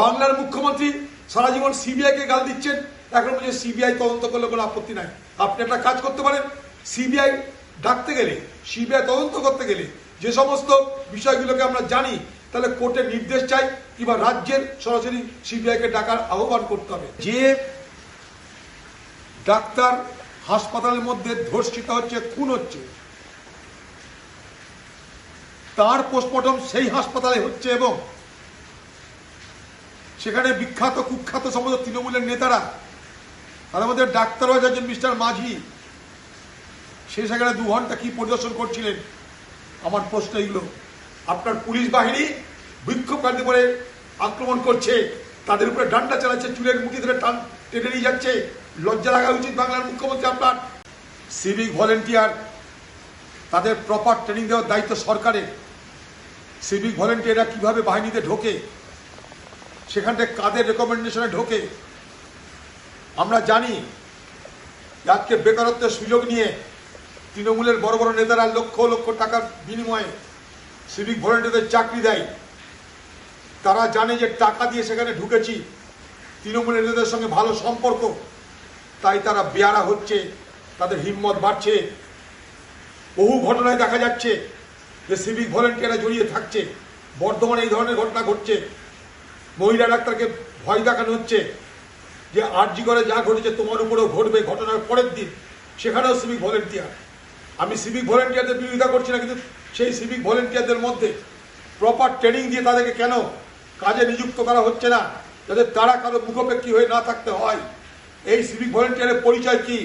বাংলার মুখ্যমন্ত্রী সারা জীবন সিবিআই কে গাল দিচ্ছেন। এখন বলছে সিবিআই তদন্ত করলে কোনো আপত্তি নাই। আপনি একটা কাজ করতে পারেন। সিবিআই ডাকতে গেলে সিবিআই তদন্ত করতে গেলে যে সমস্ত বিষয়গুলোকে আমরা জানি, তাহলে কোর্টের নির্দেশ চাই, কিংবা রাজ্যের সরাসরি সিবিআই কে ডাকার আহ্বান করতে হবে। যে ডাক্তার হাসপাতালের মধ্যে ধর্ষিত হচ্ছে, খুন হচ্ছে, তার পোস্টমর্টম সেই হাসপাতালে হচ্ছে এবং সেখানে বিখ্যাত কুখ্যাত সমস্ত তৃণমূলের নেতারা, তাদের মধ্যে ডাক্তারও একজন মিস্টার মাঝি, সে সেখানে দু ঘণ্টা কি পরিদর্শন করছিলেন? আমার প্রশ্ন এগুলো। আপনার পুলিশ বাহিনী বিক্ষোভকারী করে আক্রমণ করছে, তাদের উপরে ডান্ডা চালাচ্ছে, চুলের মুঠি ধরে টান টেনে নিয়ে যাচ্ছে, লজ্জা লাগা উচিত বাংলার মুখ্যমন্ত্রী আপনার। সিভিক ভলেন্টিয়ার, তাদের প্রপার ট্রেনিং দেওয়ার দায়িত্ব সরকারের। সিভিক ভলেন্টিয়াররা কীভাবে বাহিনীতে ঢোকে? সেখান থেকে কাদের রেকমেন্ডেশনে ঢোকে? আমরা জানি আজকে বেকারত্বের সুযোগ নিয়ে তৃণমূলের বড় বড় নেতারা লক্ষ লক্ষ টাকার বিনিময়ে সিভিক ভলেন্টিয়ারদের চাকরি দেয়। তারা জানে যে টাকা দিয়ে সেখানে ঢুকেছি। তৃণমূলের নেতাদের সঙ্গে ভালো সম্পর্ক। তাই তারা বেয়ারা হচ্ছে, তাদের হিম্মত বাড়ছে। বহু ঘটনায় দেখা যাচ্ছে যে সিভিক ভলেন্টিয়াররা জড়িয়ে থাকছে। বর্ধমানে এই ধরনের ঘটনা ঘটছে। মহিলা ডাক্তারকে ভয় দেখানো হচ্ছে যে আরজি করে যা ঘটেছে তোমার উপরেও ঘটবে ঘটনার পরের দিন। সেখানেও সিভিক ভলেন্টিয়ার আমি সিভিক ভলেন্টিয়ারদের বিরোধিতা করছি না, কিন্তু সেই সিভিক ভলেন্টিয়ারদের মধ্যে প্রপার ট্রেনিং দিয়ে তাদেরকে কেন কাজে নিযুক্ত করা হচ্ছে না? যাতে তারা কারও মুখোপেক্ষী হয়ে না থাকতে হয়। এই সিভিক ভলেন্টিয়ারের পরিচয় কি?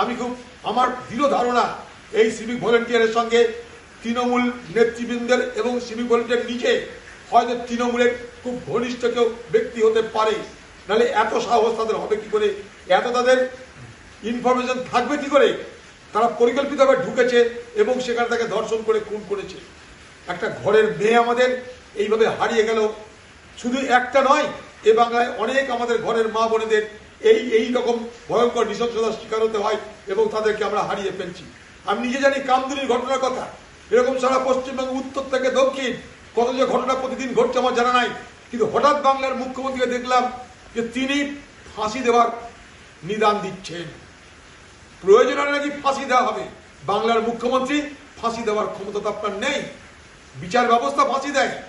আমি খুব, আমার দৃঢ় ধারণা এই সিভিক ভলেন্টিয়ারের সঙ্গে তৃণমূল নেতৃবৃন্দের এবং সিভিক ভলেন্টিয়ার নিজে হয়তো তৃণমূলের খুব ঘনিষ্ঠ কেউ ব্যক্তি হতে পারে। নাহলে এত সাহস তাদের হবে কি করে? এত তাদের ইনফরমেশন থাকবে কি করে? তারা পরিকল্পিতভাবে ঢুকেছে এবং সেখানে তাকে ধর্ষণ করে, খুন করেছে। একটা ঘরের মেয়ে আমাদের এইভাবে হারিয়ে গেল। শুধু একটা নয়, এ বাংলায় অনেক আমাদের ঘরের মা বোনেদের এই এই রকম ভয়ঙ্কর নৃশংসতার শিকার হতে হয় এবং তাদেরকে আমরা হারিয়ে ফেলছি। আমি নিজে জানি কামদুনির ঘটনার কথা। এরকম সারা পশ্চিমবঙ্গ উত্তর থেকে দক্ষিণ কত যে ঘটনা প্রতিদিন ঘটছে আমার জানা নাই। কিন্তু হঠাৎ বাংলার মুখ্যমন্ত্রীকে দেখলাম যে তিনি ফাঁসি দেওয়ার নিদান দিচ্ছেন। প্রয়োজন হলে নাকি ফাঁসি দেওয়া হবে। বাংলার মুখ্যমন্ত্রী ফাঁসি দেওয়ার ক্ষমতা তো আপনার নেই। বিচার ব্যবস্থা ফাঁসি দেয়।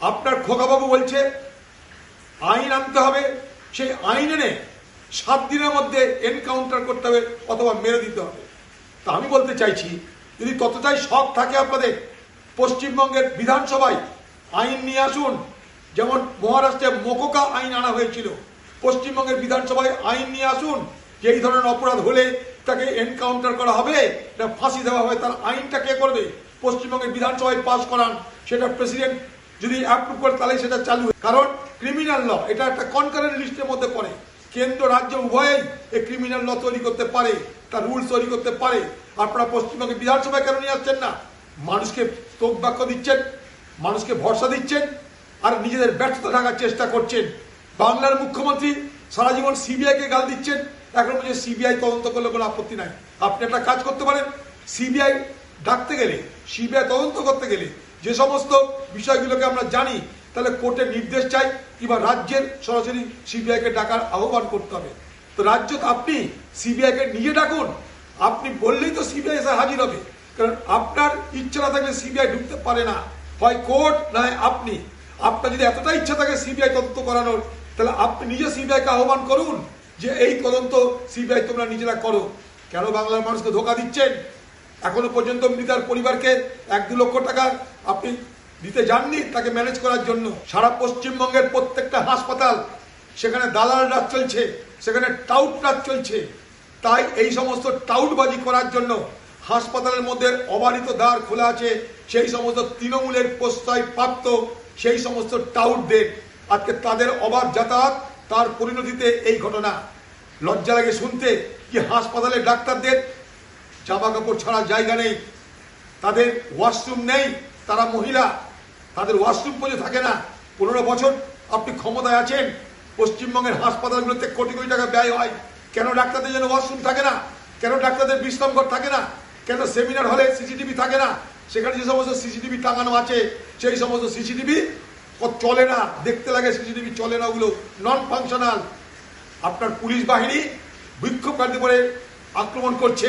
আপনার খোকাবাবু বলছে, আইন আনতে হবে। সেই আইন এনে সাত দিনের মধ্যে এনকাউন্টার করতে হবে অথবা মেরে দিতে হবে। তা আমি বলতে চাইছি, যদি ততটাই শখ থাকে আপনাদের পশ্চিমবঙ্গের বিধানসভায় আইন নিয়ে আসুন। যেমন মহারাষ্ট্রে মোকোকা আইন আনা হয়েছিল। পশ্চিমবঙ্গের বিধানসভায় আইন নিয়ে আসুন। যে এই ধরনের অপরাধ হলে তাকে এনকাউন্টার করা হবে, না ফাঁসি দেওয়া হবে, তার আইনটা কে করবে? পশ্চিমবঙ্গের বিধানসভায় পাশ করান। সেটা প্রেসিডেন্ট যদি অ্যাপ্রুভ করে, তাহলে সেটা চালু। কারণ ক্রিমিনাল ল এটা একটা কনকারেন্ট লিস্টের মধ্যে পড়ে। কেন্দ্র, রাজ্য উভয়েই এই ক্রিমিনাল ল তৈরি করতে পারে, তার রুলস তৈরি করতে পারে। আপনারা পশ্চিমবঙ্গের বিধানসভায় কেন নিয়ে আসছেন না? মানুষকে তোক বাক্য দিচ্ছেন, মানুষকে ভরসা দিচ্ছেন, আর নিজেদের ব্যর্থতা ঢাকার চেষ্টা করছেন। বাংলার মুখ্যমন্ত্রী সারা জীবন সিবিআই কে গাল দিচ্ছেন। এখন বলছে সিবিআই তদন্ত করলে কোনো আপত্তি নাই। আপনি একটা কাজ করতে পারেন, সিবিআই ডাকতে গেলে, সিবিআই তদন্ত করতে গেলে যে সমস্ত বিষয়গুলোকে আমরা জানি, তাহলে কোর্টের নির্দেশ চাই, কিংবা রাজ্যের সরাসরি সিবিআইকে ডাকার আহ্বান করতে হবে। তো রাজ্য, আপনি সিবিআই কে নিজে ডাকুন, আপনি বললেই তো সিবিআই এসে হাজির হবে। কারণ আপনার ইচ্ছা না থাকলে সিবিআই ঢুকতে পারে না। হয় কোর্ট না হয় আপনি। আপনার যদি এতটা ইচ্ছা থাকে সিবিআই তদন্ত করানোর, তাহলে আপনি নিজে সিবিআইকে আহ্বান করুন যে এই তদন্ত সিবিআই তোমরা নিজেরা করো। কেন বাংলার মানুষকে ধোকা দিচ্ছেন? এখনও পর্যন্ত মৃতার পরিবারকে এক দু লক্ষ টাকা আপনি দিতে যাননি তাকে ম্যানেজ করার জন্য। সারা পশ্চিমবঙ্গের প্রত্যেকটা হাসপাতাল, সেখানে দালাল রাজ চলছে, সেখানে টাউট রাজ চলছে। তাই এই সমস্ত টাউটবাজি করার জন্য হাসপাতালের মধ্যে অবারিত দ্বার খোলা আছে। সেই সমস্ত তৃণমূলের প্রশ্রয় প্রাপ্ত, সেই সমস্ত টাউটদের। আজকে তাদের অবাধ যাতায়াত, তার পরিণতিতে এই ঘটনা। লজ্জা লাগে শুনতে কি হাসপাতালের ডাক্তারদের জামা কাপড় ছাড়া জায়গা নেই। তাদের ওয়াশরুম নেই, তারা মহিলা। তাদের ওয়াশরুম পর্যন্ত থাকে না। পনেরো বছর আপনি ক্ষমতায় আছেন, পশ্চিমবঙ্গের হাসপাতালগুলোতে কোটি কোটি টাকা ব্যয় হয়। কেন ডাক্তারদের জন্য ওয়াশরুম থাকে না? কেন ডাক্তারদের বিশ্রামঘর থাকে না? কেন সেমিনার হলে সিসিটিভি থাকে না? সেখানে যে সমস্ত সিসিটিভি টাঙানো আছে, সেই সমস্ত সিসিটিভি চলে না। দেখতে লাগে সিসিটিভি চলে না ওগুলো। নন ফাংশনাল আপনার পুলিশ বাহিনী বিক্ষোভকারী করে আক্রমণ করছে।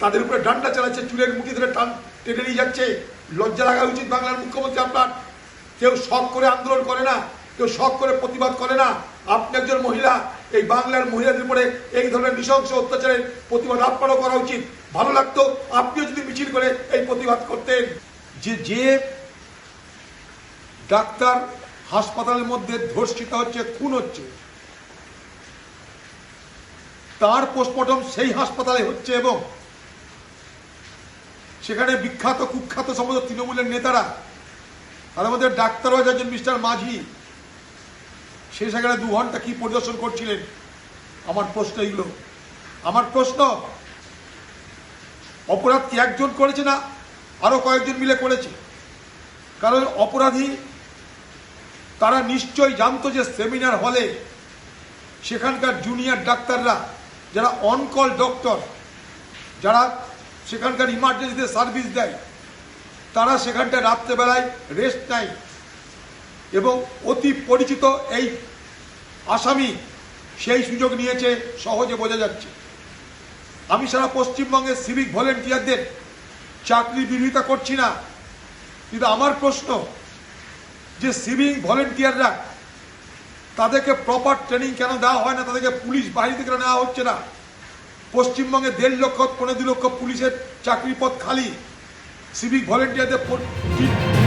তাদের উপরে ডান্ডা চালাচ্ছে, চুলের মুঠি ধরে টান টেনে নিয়ে যাচ্ছে। লজ্জা লাগা উচিত বাংলার মুখ্যমন্ত্রী আপনার। কেউ শখ করে আন্দোলন করে না, কেউ শখ করে প্রতিবাদ করে না। আপনি একজন মহিলা এই বাংলার মহিলাদের উপরে এই ধরনের নৃশংস অত্যাচারের প্রতিবাদ আপনারও করা উচিত। ভালো লাগতো আপনিও যদি মিছিল করে এই প্রতিবাদ করতেন। যে যে ডাক্তার হাসপাতালের মধ্যে ধর্ষিত হচ্ছে, খুন হচ্ছে, তার পোস্টমর্টম সেই হাসপাতালে হচ্ছে এবং সেখানে বিখ্যাত, কুখ্যাত সমস্ত তৃণমূলের নেতারা তার মধ্যে ডাক্তারও একজন মিস্টার মাঝি। সে সেখানে দু ঘণ্টা কি পরিদর্শন করছিলেন? আমার প্রশ্ন এগুলো আমার প্রশ্ন, অপরাধ কি একজন করেছে না আরও কয়েকজন মিলে করেছে? কারণ অপরাধী, তারা নিশ্চয়ই জানতো যে সেমিনার হলে সেখানকার জুনিয়র ডাক্তাররা, যারা অনকল ডক্টর যারা সেখানকার ইমার্জেন্সিতে সার্ভিস দেয়, তারা সেখানটায় রাত্রেবেলায় রেস্ট নেয়। এবং অতি পরিচিত এই আসামি সেই সুযোগ নিয়েছে, সহজে বোঝা যাচ্ছে। আমি সারা পশ্চিমবঙ্গের সিভিক ভলেন্টিয়ারদের চাকরি বিরোধিতা করছি না, কিন্তু আমার প্রশ্ন, যে সিভিক ভলেন্টিয়াররা তাদেরকে প্রপার ট্রেনিং কেন দেওয়া হয় না, তাদেরকে পুলিশ বাহিনীতে কেন নেওয়া হচ্ছে না? পশ্চিমবঙ্গে দেড় লক্ষ, পনেরো দু লক্ষ পুলিশের চাকরি পদ খালি সিভিক ভলেন্টিয়ারদের